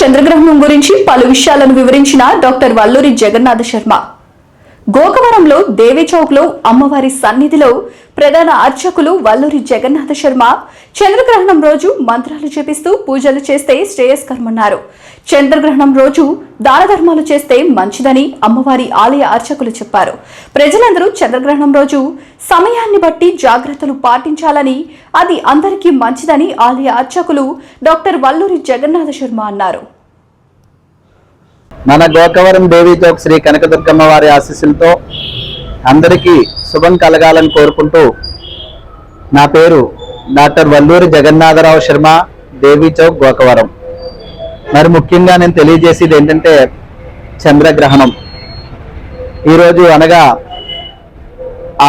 చంద్రగ్రహణం గురించి పలు విషయాలను వివరించిన డాక్టర్ వల్లూరి జగన్నాథ శర్మ. గోకవరంలో దేవిచౌక్లో అమ్మవారి సన్నిధిలో ప్రధాన అర్చకులు వల్లూరి జగన్నాథ శర్మ చంద్రగ్రహణం రోజు మంత్రాలు చేపిస్తూ పూజలు చేస్తే శ్రేయస్కరమన్నారు. చంద్రగ్రహణం రోజు దాన ధర్మాలు చేస్తే మంచిదని అమ్మవారి ఆలయ అర్చకులు చెప్పారు. ప్రజలందరూ చంద్రగ్రహణం రోజు సమయాన్ని బట్టి జాగ్రత్తలు పాటించాలని అది అందరికీ మంచిదని ఆలయ అర్చకులు డాక్టర్ వల్లూరి జగన్నాథ శర్మ అన్నారు. మన గోకవరం దేవితో శ్రీ కనకదుర్గమ్మ వారి ఆశీస్సులతో అందరికీ శుభం కలగాలని కోరుకుంటూ నా పేరు డాక్టర్ వల్లూరి జగన్నాథరావు శర్మ దేవి చౌక్ గోకవరం. మరి ముఖ్యంగా నేను తెలియజేసేది ఏంటంటే చంద్రగ్రహణం. ఈరోజు అనగా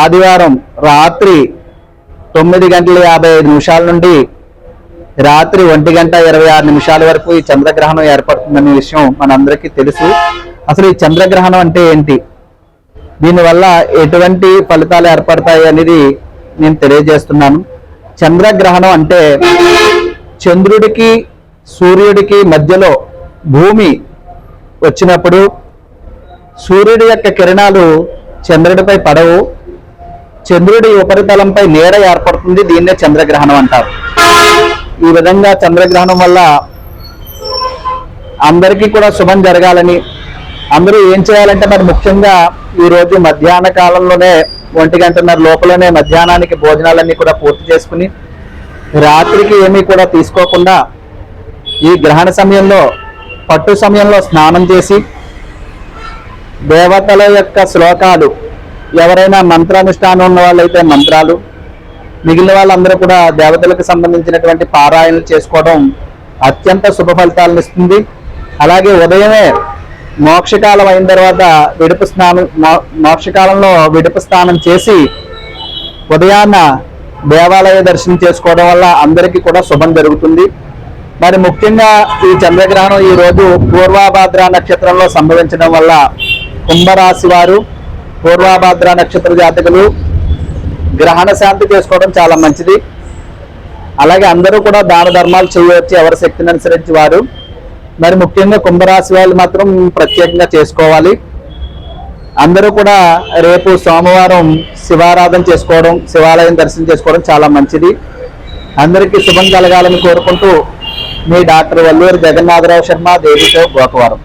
ఆదివారం రాత్రి తొమ్మిది గంటల యాభై ఐదు నిమిషాల నుండి రాత్రి ఒంటి గంట ఇరవై ఆరు నిమిషాల వరకు ఈ చంద్రగ్రహణం ఏర్పడుతుందనే విషయం మనందరికీ తెలుసు. అసలు ఈ చంద్రగ్రహణం అంటే ఏంటి? దీనివల్ల ఎటువంటి ఫలితాలు ఏర్పడతాయి అనేది నేను తెలియజేస్తున్నాను. చంద్రగ్రహణం అంటే చంద్రుడికి సూర్యుడికి మధ్యలో భూమి వచ్చినప్పుడు సూర్యుడి యొక్క కిరణాలు చంద్రుడిపై పడవు. చంద్రుడి ఉపరితలంపై నేర ఏర్పడుతుంది దీన్నే చంద్రగ్రహణం అంటారు. ఈ విధంగా చంద్రగ్రహణం వల్ల అందరికీ కూడా శుభం జరగాలని అందరూ ఏం చేయాలంటే మరి ముఖ్యంగా ఈరోజు మధ్యాహ్న కాలంలోనే ఒంటి గంటన్నర లోపలనే మధ్యాహ్నానికి భోజనాలన్నీ కూడా పూర్తి చేసుకుని రాత్రికి ఏమీ కూడా తీసుకోకుండా ఈ గ్రహణ సమయంలో పట్టు సమయంలో స్నానం చేసి దేవతల యొక్క శ్లోకాలు ఎవరైనా మంత్రానుష్ఠానం ఉన్న వాళ్ళైతే మంత్రాలు మిగిలిన వాళ్ళందరూ కూడా దేవతలకు సంబంధించినటువంటి పారాయణలు చేసుకోవడం అత్యంత శుభ ఫలితాలను ఇస్తుంది. అలాగే ఉదయమే మోక్షకాలం అయిన తర్వాత విడుపు స్నానం మోక్షకాలంలో విడుపు స్నానం చేసి ఉదయాన్న దేవాలయ దర్శనం చేసుకోవడం వల్ల అందరికీ కూడా శుభం జరుగుతుంది. మరి ముఖ్యంగా ఈ చంద్రగ్రహణం ఈ రోజు పూర్వాభాద్ర నక్షత్రంలో సంభవించడం వల్ల కుంభరాశి వారు పూర్వాభాద్ర నక్షత్ర జాతకులు గ్రహణ శాంతి చేసుకోవడం చాలా మంచిది. అలాగే అందరూ కూడా దాన ధర్మాలు చేయవచ్చు ఎవరి శక్తిని అనుసరించి వారు. మరి ముఖ్యంగా కుంభరాశి వాళ్ళు మాత్రం ప్రత్యేకంగా చేసుకోవాలి. అందరూ కూడా రేపు సోమవారం శివారాధన చేసుకోవడం శివాలయం దర్శనం చేసుకోవడం చాలా మంచిది. అందరికీ శుభం కలగాలని కోరుకుంటూ మీ డాక్టర్ వల్లూరి జగన్నాథరావు శర్మ దేవితో గోకవరం